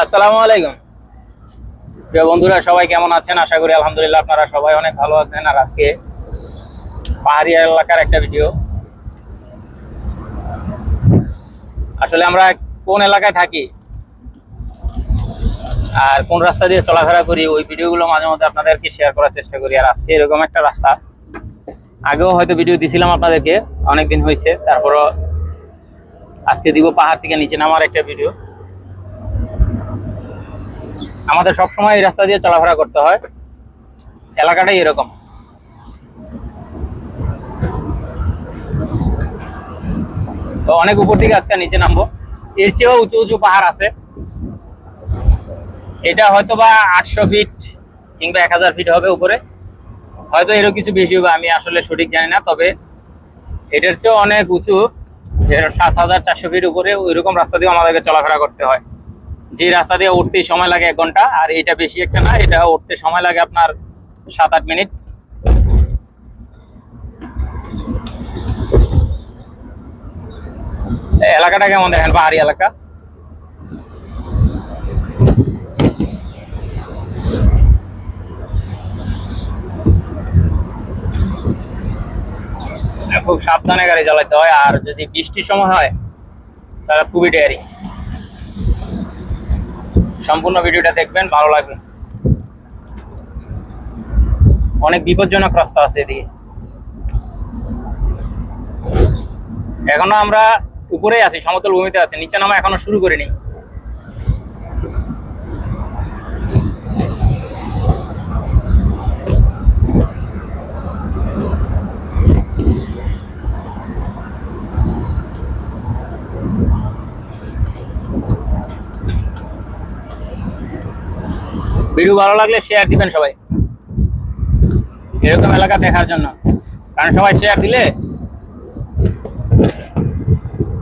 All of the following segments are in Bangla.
আসসালামু আলাইকুম। প্রিয় বন্ধুরা, সবাই কেমন আছেন? আশা করি আলহামদুলিল্লাহ আপনারা সবাই অনেক ভালো আছেন। আর আজকে পাহাড়ি এলাকার একটা ভিডিও। আসলে আমরা কোন এলাকায় থাকি আর কোন রাস্তা দিয়ে চলাফেরা করি, ওই ভিডিওগুলো মাঝে মধ্যে আপনাদেরকে শেয়ার করার চেষ্টা করি। আর আজকে এরকম একটা রাস্তা। আগেও হয়তো ভিডিও দিছিলাম আপনাদেরকে অনেক দিন হয়েছে তারপরও আজকে দিব পাহাড় থেকে নিচে নামার একটা ভিডিও আমাদের সবসময় এই রাস্তা দিয়ে চলাফেরা করতে হয়। এলাকাটাই এরকম। তো অনেক উপর থেকে আজকে নিচে নামবো। এর চেয়েও উঁচু উঁচু পাহাড় আছে। এটা হয়তো বা আটশো ফিট কিংবা এক হাজার ফিট হবে উপরে। হয়তো এরও কিছু বেশি হবে, আমি আসলে সঠিক জানি না, তবে এটার চেয়েও অনেক উঁচু, যেটা সাত হাজার চারশো ফিট উপরে, ওইরকম রাস্তা দিয়ে আমাদেরকে চলাফেরা করতে হয়। যে রাস্তা দিয়ে উঠতেই সময় লাগে এক ঘণ্টা, আর এটা বেশি একটা না, এটা উঠতে সময় লাগে আপনার সাত আট মিনিট। এলাকাটা কেমন দেখেন, পাহাড়ি এলাকা? খুব সাবধানে গাড়ি চালাতে হয়, আর যদি বৃষ্টির সময় হয়, তাহলে খুবই ডেয়ারি সম্পূর্ণ ভিডিওটা দেখবেন, ভালো লাগবে। অনেক বিপজ্জনক রাস্তা আছে এদিকে। এখনও আমরা উপরেই আছি, সমতল ভূমিতে আছি, নিচে নামা এখনও শুরু করিনি। ভিডিও ভালো লাগলে শেয়ার দিবেন সবাই। এরকম এলাকা দেখার জন্য। কারণ সবাই শেয়ার দিলে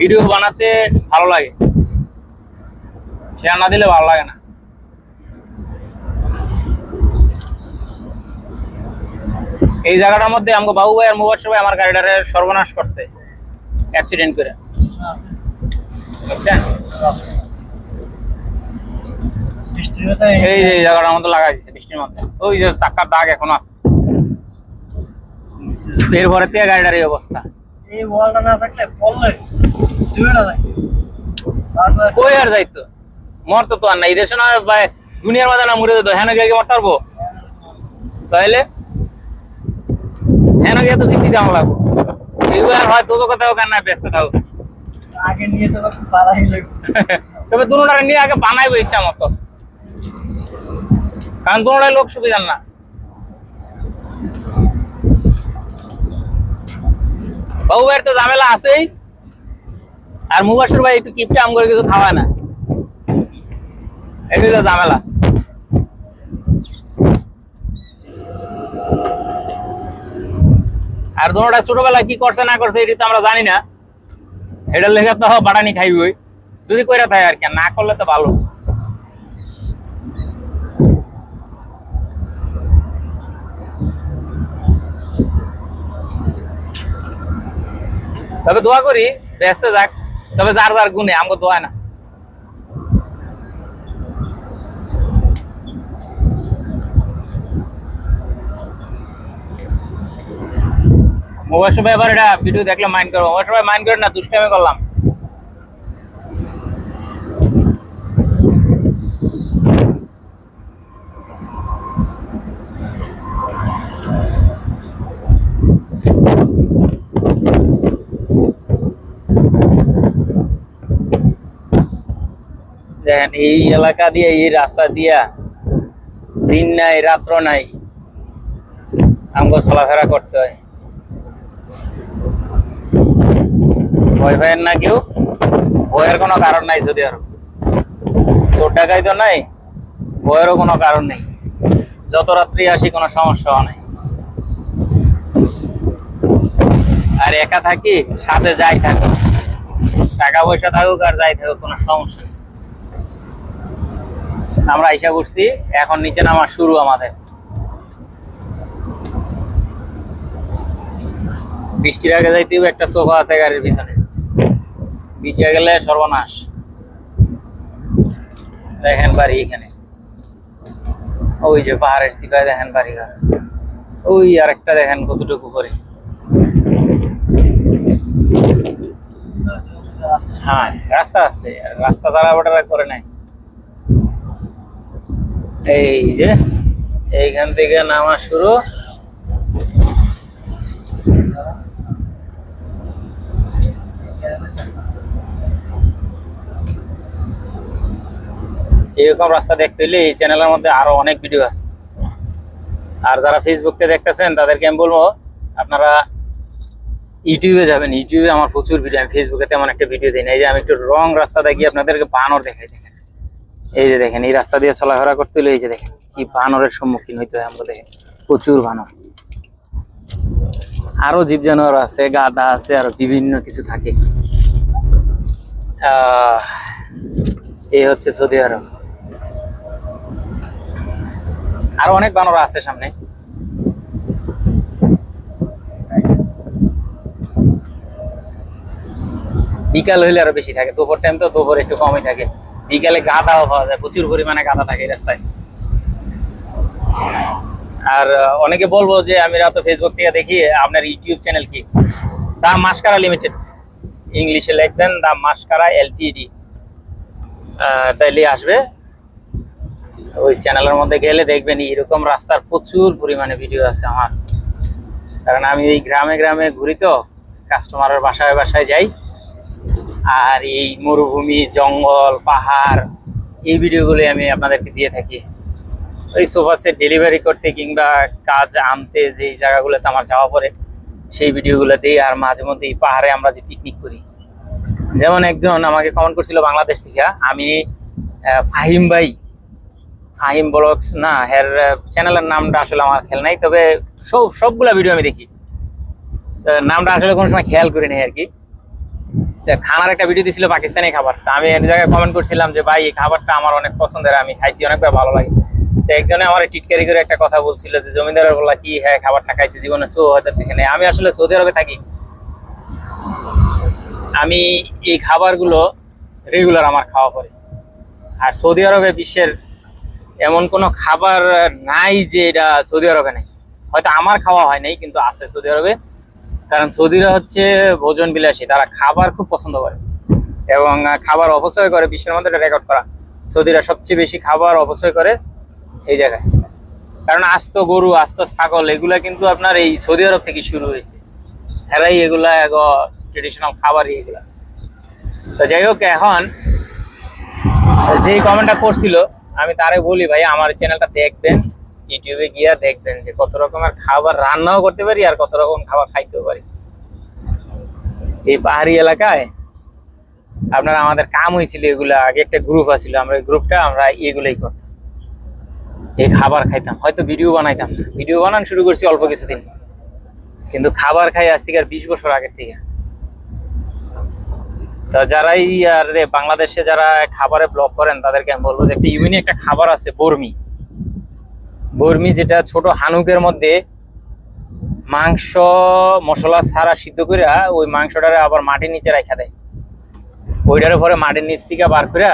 ভিডিও বানাতে ভালো লাগে। শেয়ার না দিলে ভালো লাগে না। এই জায়গাটার মধ্যে আমাকে বাবু ভাই আর মোবাইল সবাই আমার গাড়িটারে সর্বনাশ করছে। অ্যাক্সিডেন্ট করে। বুঝছেন? বৃষ্টির মধ্যে এই যে জায়গাটার মধ্যে লাগাই দিচ্ছে বৃষ্টির মধ্যে। ওই যে চাক্কার দাগ এখনও থেকে গাড়িটার এই অবস্থা। এই ওয়ালটা না থাকলে পড়লে না থাকে কই আর যাইতো? মরতো তো আর না এই দেশে না ভাই দুনিয়ার মাঝে না মরে যেত। হ্যাঁ গিয়ে মরতে পারব? তাহলে হ্যাঁ গিয়ে তো আমার লাগবো? এইবার হয় তোজো কথা হোক আর না ব্যস্ত থাকুক আগে নিয়ে তো লাগবে। তবে দুটারে নিয়ে আগে বানাইবো ইচ্ছা মতো। কারণ দুটাই লোক সুবিধার না। বাবু ভাইয়ের তো ঝামেলা আছেই। আর মুবাসুর ভাই একটু কিপটা আম করে কিছু খাওয়ায় না। এটাই তো ঝামেলা। আর দুটা ছোটবেলায় কি করছে না করছে এটি তো আমরা জানি না। এটার লেগে তো বাড়ানি খাইবি ওই যদি কইরা থাকে আর কি না করলে তো ভালো। তবে দোয়া করি, ব্যস্ত যাক, তবে যার যার গুণে আমাকে দোয়া না। মোবাইল সবাই এবার এটা ভিডিও দেখলাম মাইন্ড করব মোবাইল সবাই মাইন্ড করে না, দুষ্টামি করলাম। দেখেন, এই এলাকা দিয়ে, এই রাস্তা দিয়া দিন নাই, রাত্র নাই আমাকে চলাফেরা করতে হয়। ভয় ভয়ের না কেউ? ভয়ের কোনো কারণ নাই যদি আর। চোর ডাকাই তো নাই, ভয়েরও কোনো কারণ নেই। যত রাত্রি আসি কোনো সমস্যা নাই। আর একা থাকি, সাথে যাই থাকুক টাকা পয়সা থাকুক আর যাই থাকুক, কোনো সমস্যা আমরা আইসা করছি এখন নিচে নামা শুরু আমাদের। বৃষ্টির আগে যাইতেও একটা সোফা আছে গাড়ির পিছনে। বিচে গেলে সর্বনাশ। দেখেন বাড়ি এখানে। ওই যে পাহাড়ের চিপায় দেখেন বাড়ি ঘর ওই আরেকটা দেখেন কতটুকু করে হ্যাঁ রাস্তা আছে। রাস্তা যারা ওটা করে নাই। এই যে, এইখান থেকে নামা শুরু। এরকম রাস্তা দেখতে হলে এই চ্যানেলের মধ্যে আরও অনেক ভিডিও আছে। আর যারা ফেসবুকে দেখতেছেন, তাদেরকে আমি বলব, আপনারা ইউটিউবে যাবেন। ইউটিউবে আমার প্রচুর ভিডিও আমি ফেসবুকে তেমন একটা ভিডিও দিই না এই যে আমি একটু রং রাস্তা দেখি আপনাদেরকে বানর দেখাই দেখেন এই যে দেখেন, এই রাস্তা দিয়ে চলাফেরা করতে হলে এই যে দেখেন, কি বানরের সম্মুখীন হইতে হয় আমরা দেখেন, প্রচুর বানর। আরও জীব জানোয়ার আছে গাদা আছে, আর বিভিন্ন কিছু থাকে। এই হচ্ছে সৌদি আরব। আরও অনেক বানর আছে সামনে। বিকাল হইলে আরও বেশি থাকে, দুপুর টাইম তো দুপুর একটু কমই থাকে। বিকালে গাদাও পাওয়া যায়, প্রচুর পরিমাণে গাদা থাকে রাস্তায়। আর অনেকে বলব যে আমি রাত ফেসবুক থেকে দেখি, আপনার ইউটিউব চ্যানেল কি? দা মাস্কারা লিমিটেড ইংলিশে লিখবেন, দা মাস্কারা এলটিডি তাইলে আসবে। ওই চ্যানেলের মধ্যে গেলে দেখবেন এরকম রাস্তার প্রচুর পরিমাণে ভিডিও আছে আমার। কারণ আমি এই গ্রামে গ্রামে ঘুরি তো কাস্টমারের বাসায় বাসায় যাই। আর এই মরুভূমি, জঙ্গল, পাহাড়, এই ভিডিওগুলো আমি আপনাদেরকে দিয়ে থাকি। ওই সোফা সেট ডেলিভারি করতে কিংবা কাজ আনতে যেই জায়গাগুলোতে আমার যাওয়া পড়ে, সেই ভিডিওগুলো দিই আর মাঝে মধ্যে এই পাহাড়ে আমরা যে পিকনিক করি। যেমন একজন আমাকে কমেন্ট করছিল বাংলাদেশ থেকে, আমি ফাহিম ভাই, ফাহিম ব্লগস, না, হের চ্যানেলের নামটা আসলে আমার খেয়াল নাই, তবে সব, সবগুলা ভিডিও আমি দেখি। নামটা আসলে কোনো সময় খেয়াল করি নাই আর কি। খানার একটা ভিডিও দিছিল পাকিস্তানি খাবার। তা আমি এক জায়গায় কমেন্ট করছিলাম যে, ভাই, এই খাবারটা আমার অনেক পছন্দের, আমি খাইছি অনেকবার ভালো লাগে। তো একজনে আমার টিটকারি করে একটা কথা বলছিল যে, জমিদারের বলা কি হ্যাঁ খাবারটা খাইছি, জীবনে চো হয়তো নেই। আমি আসলে সৌদি আরবে থাকি। আমি এই খাবারগুলো রেগুলার আমার খাওয়া পড়ে আর সৌদি আরবে বিশ্বের এমন কোনো খাবার নাই যে, এটা সৌদি আরবে নেই। হয়তো আমার খাওয়া হয় নাই, কিন্তু আছে সৌদি আরবে। কারণ সৌদিরা হচ্ছে ভোজন বিলাসী, তারা খাবার খুব পছন্দ করে। এবং খাবার অপচয় করে, বিশ্বের মধ্যে রেকর্ড করা। সৌদিরা সবচেয়ে বেশি খাবার অপচয় করে এই জায়গায়। কারণ আস্ত গরু, আস্ত ছাগল, এগুলা কিন্তু আপনার এই সৌদি আরব থেকে শুরু হয়েছে। এরাই এগুলা এক ট্রেডিশনাল খাবারই এগুলা। তো যাই হোক, এখন যেই কমেন্টটা করছিল, আমি তারে বলি, ভাই, আমার চ্যানেলটা দেখবেন। ইউটিউবে গিয়া দেখবেন যে কত রকমের খাবার রান্নাও করতে পারি আর কত রকম খাবার খাইতেও পারি। এই পাহাড়ি এলাকায় আপনার আমাদের কাম হয়েছিল এগুলো, আগে একটা গ্রুপ আছিল, আমরা এই গ্রুপটা আমরা এগুলোই করতাম। এই খাবার খাইতাম, হয়তো ভিডিও বানাইতাম ভিডিও বানান শুরু করছি অল্প কিছুদিন। কিন্তু খাবার খাই আজ থেকে আর বিশ বছর আগের থেকে। তা যারাই আর বাংলাদেশে যারা খাবারে ব্লগ করেন, তাদেরকে আমি বলব যে একটা ইউনিক একটা খাবার আছে বর্মি। বর্মি যেটা ছোট হানুকের মধ্যে মাংস, মশলা ছাড়া সিদ্ধ করে ওই মাংসটারে আবার মাটির নিচে রাখা দেয়। ওইটার পরে মাটির নিচ থেকে বার করে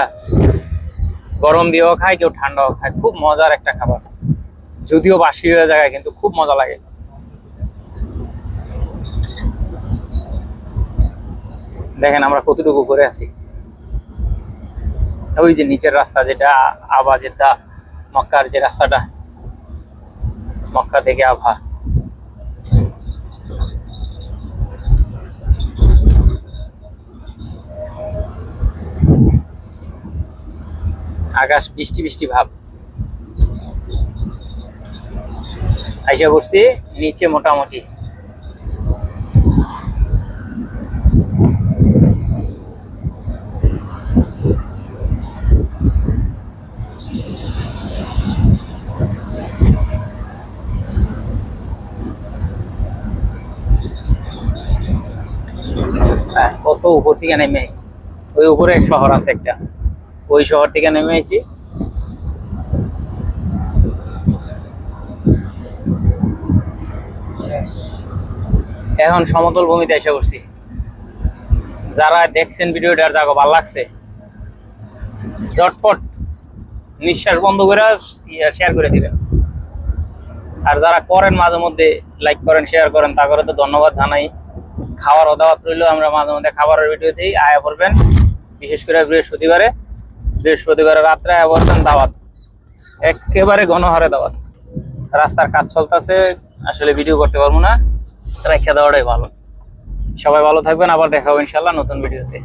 গরম দিয়েও খায়, কেউ ঠান্ডাও খায়। খুব মজার একটা খাবার। যদিও বাসি হয়ে যায় কিন্তু খুব মজা লাগে। দেখেন আমরা কতটুকু করে আছি। ওই যে নিচের রাস্তা যেটা, আবা যেটা, মক্কার যে রাস্তাটা মক্কা থেকে আভা। আকাশ বৃষ্টি বৃষ্টি ভাব। আইসা করছি নিচে মোটামুটি হ্যাঁ, কত উপর থেকে নেমে আইছি। ওই উপরে শহর আছে একটা। ওই শহর থেকে নেমে আইছি। এখন সমতল ভূমিতে এসে পড়ছি। যারা দেখছেন ভিডিওটা যাগো ভালো লাগছে, ঝটপট নিঃশ্বাস বন্ধ করে শেয়ার করে দিবেন। আর যারা করেন মাঝে মধ্যে লাইক করেন শেয়ার করেন তা করে তো ধন্যবাদ জানাই। খাওয়ার দাওয়াত রইল, আমরা মাঝে মধ্যে খাবারের ভিডিও দিই, আয়া করবেন বিশেষ করে বৃহস্পতিবারে। বৃহস্পতিবারে রাত্রে আয়া করবেন দাওয়াত। একেবারে গণহারে দাওয়াত। রাস্তার কাজ চলতেছে, আসলে ভিডিও করতে পারব না। রেখে দেওয়াটাই ভালো। সবাই ভালো থাকবেন, আবার দেখা হবে ইনশাল্লাহ নতুন ভিডিওতে